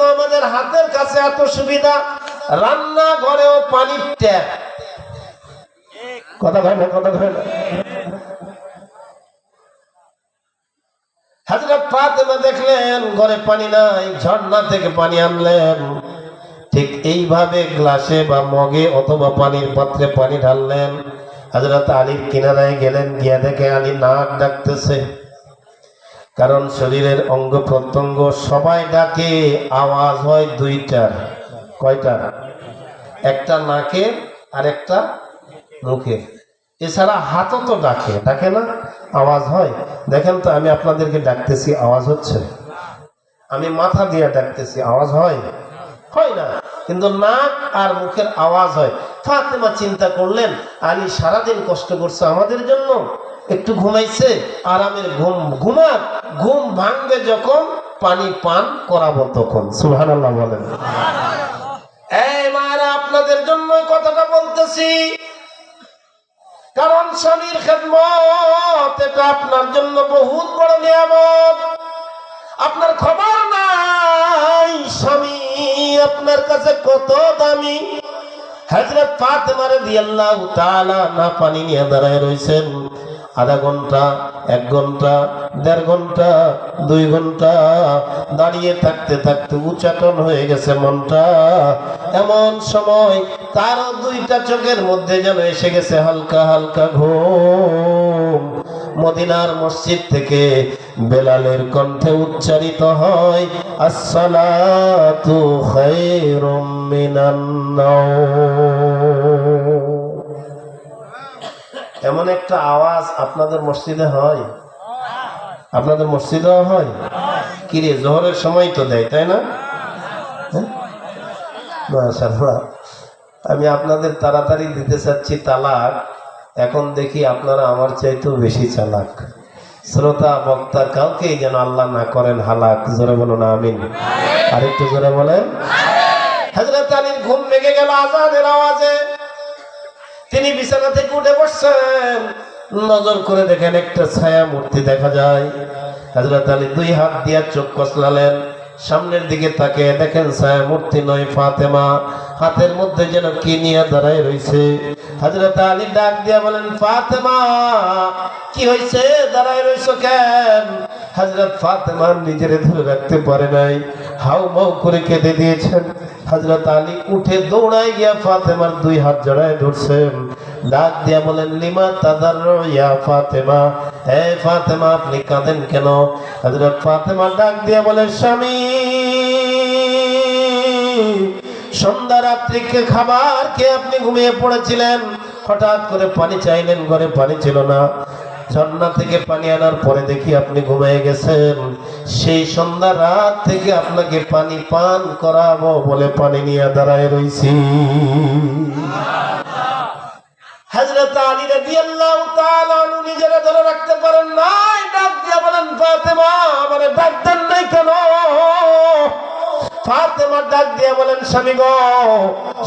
তো আমাদের হাতের কাছে এত সুবিধা, রান্না ঘরেও পানির ট্যাপ। কথা কয় না, কথা কয় না। দেখলেন, ঘরে পানি নাই, ঝর্ণা থেকে পানি আনলেন। ঠিক এইভাবে গ্লাসে বা মগে অথবা পানির পাত্রে পানি ঢাললেন। হাজরত আলীর কিনারায় গেলেন, গিয়া দেখে আলী নাক ডাকতেছে। কারণ শরীরের অঙ্গ প্রত্যঙ্গ সবাই ডাকে, আওয়াজ হয় দুইটার। কয়টা একটা নাকে আর একটা মুখে। এছাড়া হাতও তো ডাকে ডাকে না? আওয়াজ হয়। দেখেন তো, আমি আপনাদেরকে ডাকতেছি, আওয়াজ হচ্ছে। আমি মাথা দিয়ে ডাকতেছি, আওয়াজ হয়? হয় না। কিন্তু নাক আর মুখের আওয়াজ হয়। ফাতেমা চিন্তা করলেন, আলী সারাদিন কষ্ট করছে আমাদের জন্য। একটু ঘুমাইছে, আরামের ঘুম ঘুমাক, ঘুম ভাঙবে যখন পানি পান করাবো তখন। সুবহানাল্লাহ বলেন। আপনাদের জন্য কথাটা বলতেছি, কারণ স্বামীর খেদমত, এটা আপনার জন্য বহুত বড় নিয়ামত। আপনার খবর নাই, স্বামী আপনার কাছে কত দামি। হজরত ফাতেমা রাদিয়াল্লাহু তাআলা না পানি নিয়ে দাঁড়ায় রইছেন আধা ঘণ্টা, এক ঘণ্টা, দেড় ঘণ্টা, দুই ঘণ্টা দাঁড়িয়ে থাকতে থাকতে উচাটন হয়ে গেছে মনটা। এমন সময় তারও দুইটা চোখের মধ্যে যেন এসে গেছে হালকা হালকা ঘুম। মদিনার মসজিদ থেকে বেলালের কণ্ঠে উচ্চারিত হয়, আসসালাতু খায়রুম মিনান নাওম। এমন একটা আওয়াজ আপনাদের মসজিদে হয়? আপনাদের মসজিদেও হয়? কিরে, জোহরের সময় তো দেয়, তাই না? হ্যাঁ? আমি আপনাদের তাড়াতাড়ি দিতে চাচ্ছি তালাক। এখন দেখি আপনারা আমার চাইতেও বেশি চালাক। শ্রোতা, বক্তা, কাউকেই যেন আল্লাহ না করেন হালাক। জোরে বলুন, আমিন। আরেকটু জোরে বলেন। হজরত আলীর ঘুম ভেঙে গেল আজানের আওয়াজে। তিনি বিছানা থেকে উঠে বসছেন। নজর করে দেখেন একটা ছায়া মূর্তি দেখা যায়। হজরত আলী দুই হাত দিয়ে চোখ কসলালেন। সামনের দিকে তাকে দেখেন ছায়া মূর্তি নয় ফাতেমা। হাতের মধ্যে যেন কি নিয়ে দাঁড়ায় রইছে হজরত আলী ডাক দিয়া বলেন, ফাতেমা, কি হয়েছে দাঁড়ায় রইছো কেন? হজরত ফাতেমা নিজেরে ধরে রাখতে পারে নাই। হাউ মাউ করে কেঁদে দিয়েছেন। হজরত আলী উঠে দৌড়ায় গিয়া ফাতেমার দুই হাত জড়ায় ধরছেন। ডাক দিয়া বলেন, লিমা তাদার ইয়া ফাতেমা? হে ফাতেমা, আপনি কাঁদেন কেন? হজরত ফাতেমা ডাক দিয়া বলে, স্বামী, সন্ধ্যা রাত্রিকে খাবার খেয়ে আপনি ঘুমিয়ে পড়েছিলেন। হঠাৎ করে পানি চাইলেন, ঘরে পানি ছিল না। ঝর্ণা থেকে পানি আনার পরে দেখি আপনি ঘুমিয়ে গেছেন। সেই সন্ধ্যা রাত থেকে আপনাকে পানি পান করাবো বলে পানি নিয়ে দাঁড়ায় নিজেরা ধরে রাখতে পারেন নাই, ডাক বলেন, ফাতেমা ফাতেমা ডাক বলেন, স্বামী গো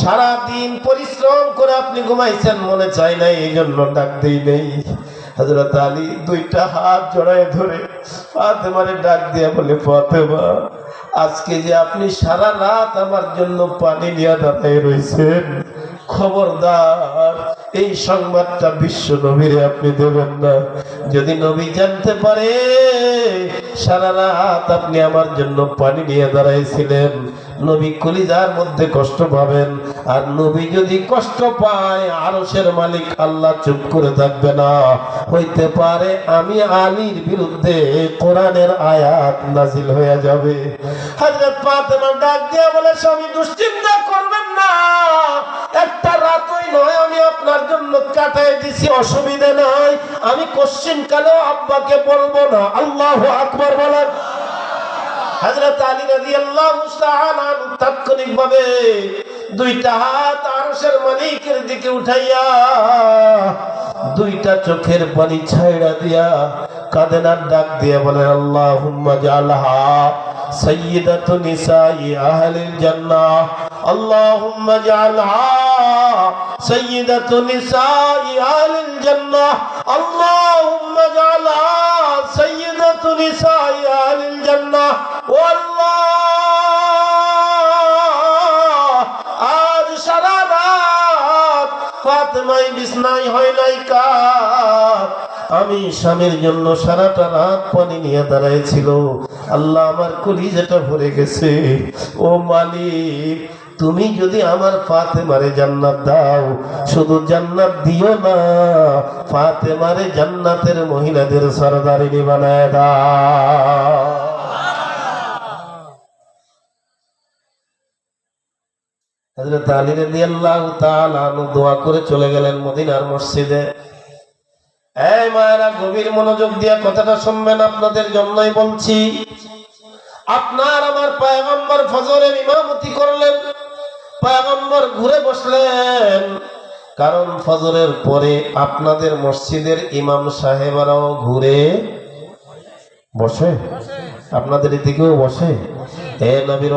সারা দিন পরিশ্রম করে আপনি ঘুমাইছেন, মনে চাই নাই এই জন্য ডাক দেই নেই। হযরত আলী দুইটা হাত জড়ায় ধরে ফাতেমারে ডাক দিয়া বলে, ফাতেমা, আজকে যে আপনি সারা রাত আমার জন্য পানি নিয়ে দাঁড়ায় রয়েছেন, খবরদার, এই সংবাদটা বিশ্ব নবীরে আপনি দেবেন না। যদি নবী জানতে পারে, সারা রাত আপনি আমার জন্য পানি নিয়ে দাঁড়াইছিলেন নবী কলিজার মধ্যে কষ্ট পাবেন। আর নবী যদি কষ্ট পায়, আরশের মালিক আল্লাহ চুপ করে থাকবে না। হইতে পারে আমি আলীর বিরুদ্ধে কোরআনের আয়াত নাজিল হয়ে যাবে। হযরত ফাতেমা ডাক দিয়ে বলে, স্বামী, দুশ্চিন্তা করবেন না। একটা রাতই নয়, আমি আপনার জন্য কাটাই দিছি, অসুবিধা নাই। আমি কোশ্চিন কালেও আব্বাকে বলব না। আল্লাহ আকবার বলেন হযরত আলী রাদিয়াল্লাহু তাআলা তাৎক্ষণিকভাবে দুইটা হাত আরশের মালিকের দিকে উঠাইয়া দুইটা চোখের পানি ছাইড়া দিয়া কাদেনার ডাক দিয়ে বলেন আল্লাহুম্মা জালহা সাইয়্যিদাতু নিসাই আহলিল জান্নাহ। আল্লাহুম্মা জালহা সাইয়্যিদাতু নিসাই আহলিল জান্নাহ। আল্লাহুম্মা জালহা সাইয়্যিদাতু নিসাই আহলিল আজ সারা রাত হয় নাই আমি স্বামীর জন্য সারাটা রাত পানি নিয়ে দাঁড়াইছিল। আল্লাহ আমার কলিজাটা ভরে গেছে। ও মালিক, তুমি যদি আমার ফাতে মারে জান্নাত দাও, শুধু জান্নাত দিও না ফাতে মারে জান্নাতের মহিলাদের সরদারিনী বানায় দাও। হযরত আলী রাদিয়াল্লাহু তাআলা আনহু দোয়া করে চলে গেলেন মদিনার মসজিদে। এই মায়েরা, গভীর মনোযোগ দিয়ে কথাটা শুনবেন আপনাদের জন্যই বলছি। আপনার আমার পয়গম্বর ফজরের ইমামতি করলেন, পয়গম্বর ঘুরে বসলেন। কারণ ফজরের পরে আপনাদের মসজিদের ইমাম সাহেবরাও ঘুরে বসে। আপনাদের এদিকেও বসে। এ নবীর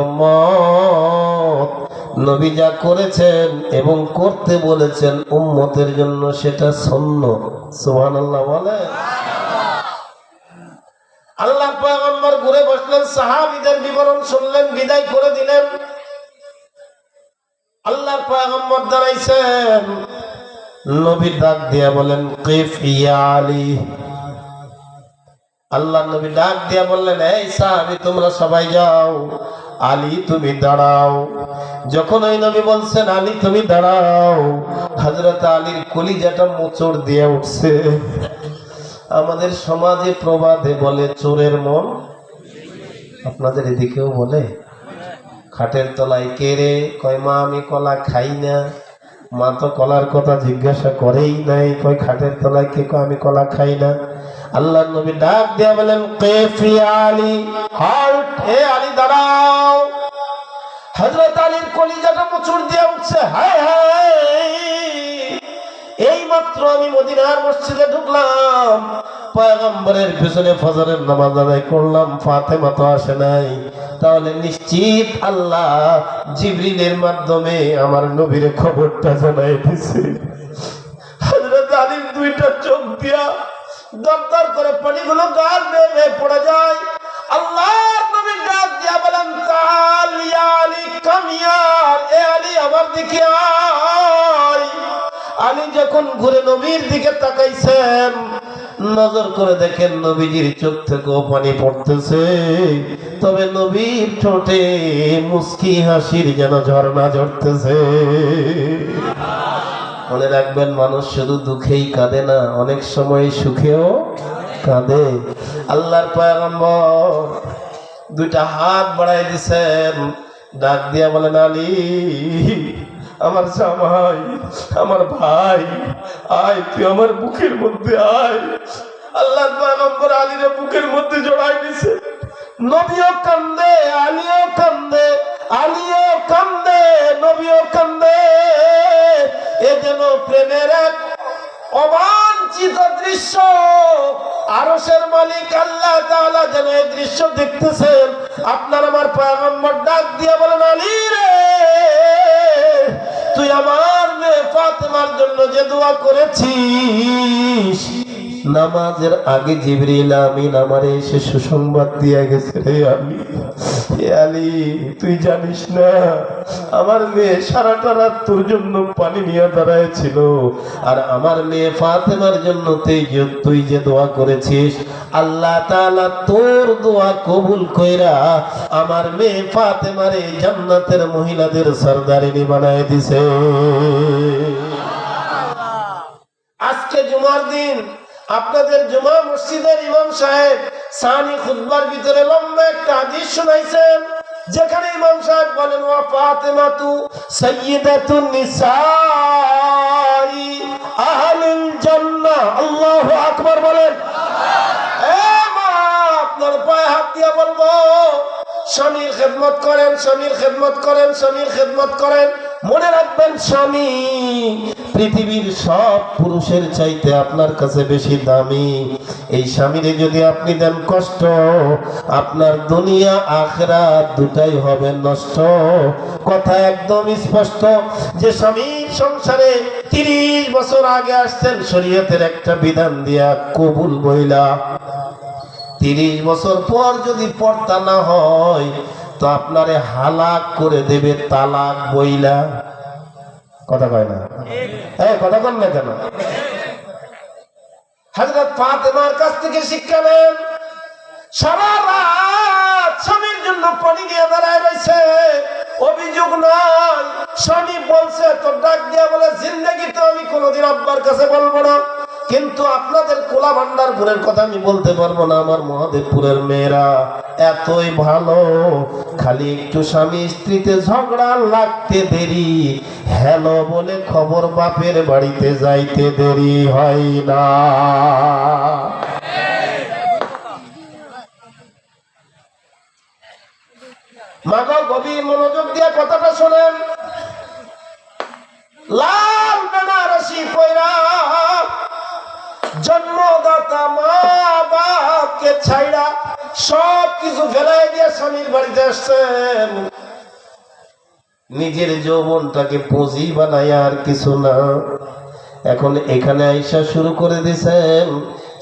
নবী যা করেছেন এবং করতে বলেছেন উম্মতের জন্য সেটা সন্ন সুবহানাল্লাহ বলে? আল্লাহ পয়গম্বর ঘুরে বসলেন, সাহাবীদের বিবরণ শুনলেন, বিদায় করে দিলেন। আল্লাহর পয়গম্বর দাঁড়াইছেন। নবী ডাক দিয়া বলেন, কিফ ইয়া আলী। আল্লাহ নবী ডাক দিয়া বললেন, এই সাহাবি, তোমরা সবাই যাও। আলী, তুমি দাঁড়াও। যখন ওই নবী বলছেন, আলী, তুমি দাঁড়াও, হযরত আলীর কলিজাটা মোচড় দিয়ে উঠছে। আমাদের সমাজে প্রবাদে বলে, চোরের মন? আপনাদের এদিকেও বলে, খাটের তলায় কেড়ে কয়, মা, আমি কলা খাই না। মা তো কলার কথা জিজ্ঞাসা করেই নাই। কয়, খাটের তলায় কে আমি কলা খাই না। আল্লাহ নবী ডাক দিয়া বলেন কেফি আলী? হাল্ট হে দাঁড়াও। হযরত আলীর কলিজাটা মুচুর দিয়ে উঠছে। হায় হায়। এই মাত্র আমি মদিনার মসজিদে ঢুকলাম। পয়গম্বরের পিছনে ফজরের নামাজ আদায় করলাম। ফাতেমা তো আসে নাই। তাহলে নিশ্চিত আল্লাহ জিবরিলের মাধ্যমে আমার নবীর খবরটা জানাই দিছে। হযরত আলীর দুইটা চোখ দিয়া দরদর করে পানিগুলো গাল বেয়ে পড়ে যায়। আল্লাহ! নজর করে দেখেন নবীজির চোখ পানি পড়তেছে। তবে নবীর ঠোঁটে হাসির যেন ঝর্ণা ঝরতেছে। মনে রাখবেন, মানুষ শুধু দুঃখেই কাঁদে না, অনেক সময় সুখেও কাঁদে। আল্লাহর পয়গম্বর দুইটা হাত বাড়াই দিছেন। ডাক দিয়া বলেন আলী আমার জামাই, আমার ভাই, আয়, তুই আমার বুকের মধ্যে আয়। আল্লাহ পয়গম্বর আলীরে বুকের মধ্যে জড়াই দিছে। নবীও কান্দে, আলীও কান্দে আলীও কান্দে, নবীও কান্দে। এ যেন প্রেমের এক অবাঞ্ছিত দৃশ্য। আরশের মালিক আল্লাহ তাআলা যেন এই দৃশ্য দেখতেছেন। আপনার আমার পয়গম্বর ডাক দিয়ে বলেন, আলী রে, তুই আমার মেয়ে ফাতেমার জন্য যে দোয়া করেছিস নামাজের আগে জিবরিল আমিন আমারে এসে সুসংবাদ দিয়ে গেছে রে এ আলী, তুই জানিস না, আমার মেয়ে সারাটা রাত তোর জন্য পানি নিয়ে দাঁড়ায় আর আমার মেয়ে ফাতেমার জন্য তুই যে দোয়া করেছিস, আল্লাহ তাআলা তোর দোয়া কবুল কইরা আমার মেয়ে ফাতেমারে জান্নাতের মহিলাদের সরদারিনী বানায় দিছে। আজকে জুমার দিন আপনাদের জুমা মসজিদের ইমাম সাহেব সানি খুতবার ভিতরে লম্বা একটা হাদিস শোনাইছেন, যেখানে ইমাম সাহেব বলেন, ওয়া ফাতেমাতু সাইয়্যিদাতুন নিসাই আহলুল জান্নাহ। আল্লাহু আকবার বলেন। এ মা, আপনার পায়ে হাত দিয়ে বলব, স্বামীর খেদমত করেন, স্বামীর খেদমত করেন, স্বামীর খেদমত করেন। মনে রাখবেন স্বামী, পৃথিবীর সব পুরুষের চাইতে আপনার কাছে বেশি দামি। এই স্বামীরে যদি আপনি দেন কষ্ট, আপনার দুনিয়া আখরা দুটাই হবে নষ্ট। কথা একদম স্পষ্ট, যে স্বামীর সংসারে তিরিশ বছর আগে আসছেন, শরীয়তের একটা বিধান দিয়া কবুল মহিলা। তিরিশ বছর পর যদি পর্দা না হয় তো আপনারে হালাক করে দেবে তালাক বইলা। কথা কয় না? হ্যাঁ কথা কন না কেন? হজরত ফাতেমার কাছ থেকে শিক্ষা নেন, সারা রাত স্বামীর জন্য পানি নিয়ে দাঁড়ায় রয়েছে। অভিযোগ নয় স্বামী বলছে, তোর ডাক দিয়া বলে, জিন্দগি তো আমি কোনোদিন আব্বার কাছে বলব না। কিন্তু আপনাদের কোলা ভান্ডারপুরের কথা আমি বলতে পারব না, আমার মহাদেবপুরের মেয়েরা। এতই ভালো, খালি একটু স্বামী স্ত্রীতে ঝগড়া লাগতে দেরি। হ্যালো বলে খবর বাপের বাড়িতে যাইতে দেরি হয় না। মাগো গভীর মনোযোগ দিয়ে কথাটা শোনেন। জন্মদাতা মা বাপকে ছাইড়া সব কিছু ফেলাই দিয়ে স্বামীর বাড়িতে আসছেন। নিজের যৌবনটাকে পুঁজি বানায় আর কিছু না। এখন এখানে আইসা শুরু করে দিছেন,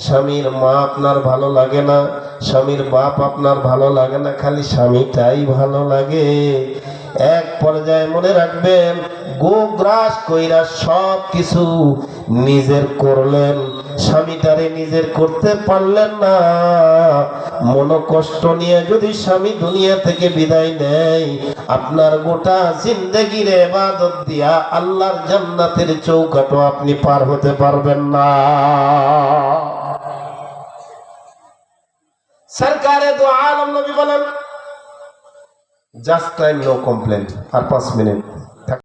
স্বামীর মা আপনার ভালো লাগে না, স্বামীর বাপ আপনার ভালো লাগে না, খালি স্বামীটাই ভালো লাগে। এক পর্যায়ে মনে রাখবেন, গোগ্রাস কইরা সব কিছু নিজের করলেন। স্বামীটারে নিজের করতে পারলেন না। মনোকষ্ট নিয়ে যদি স্বামী দুনিয়া থেকে বিদায় নেয়, আপনার গোটা জিন্দগির এবাদত দিয়া আল্লাহর জান্নাতের চৌকাটো আপনি পার হতে পারবেন না। সরকারে তো আলম নবী বলেন জাস্ট টাইম নো কমপ্লেন আর পাঁচ মিনিট।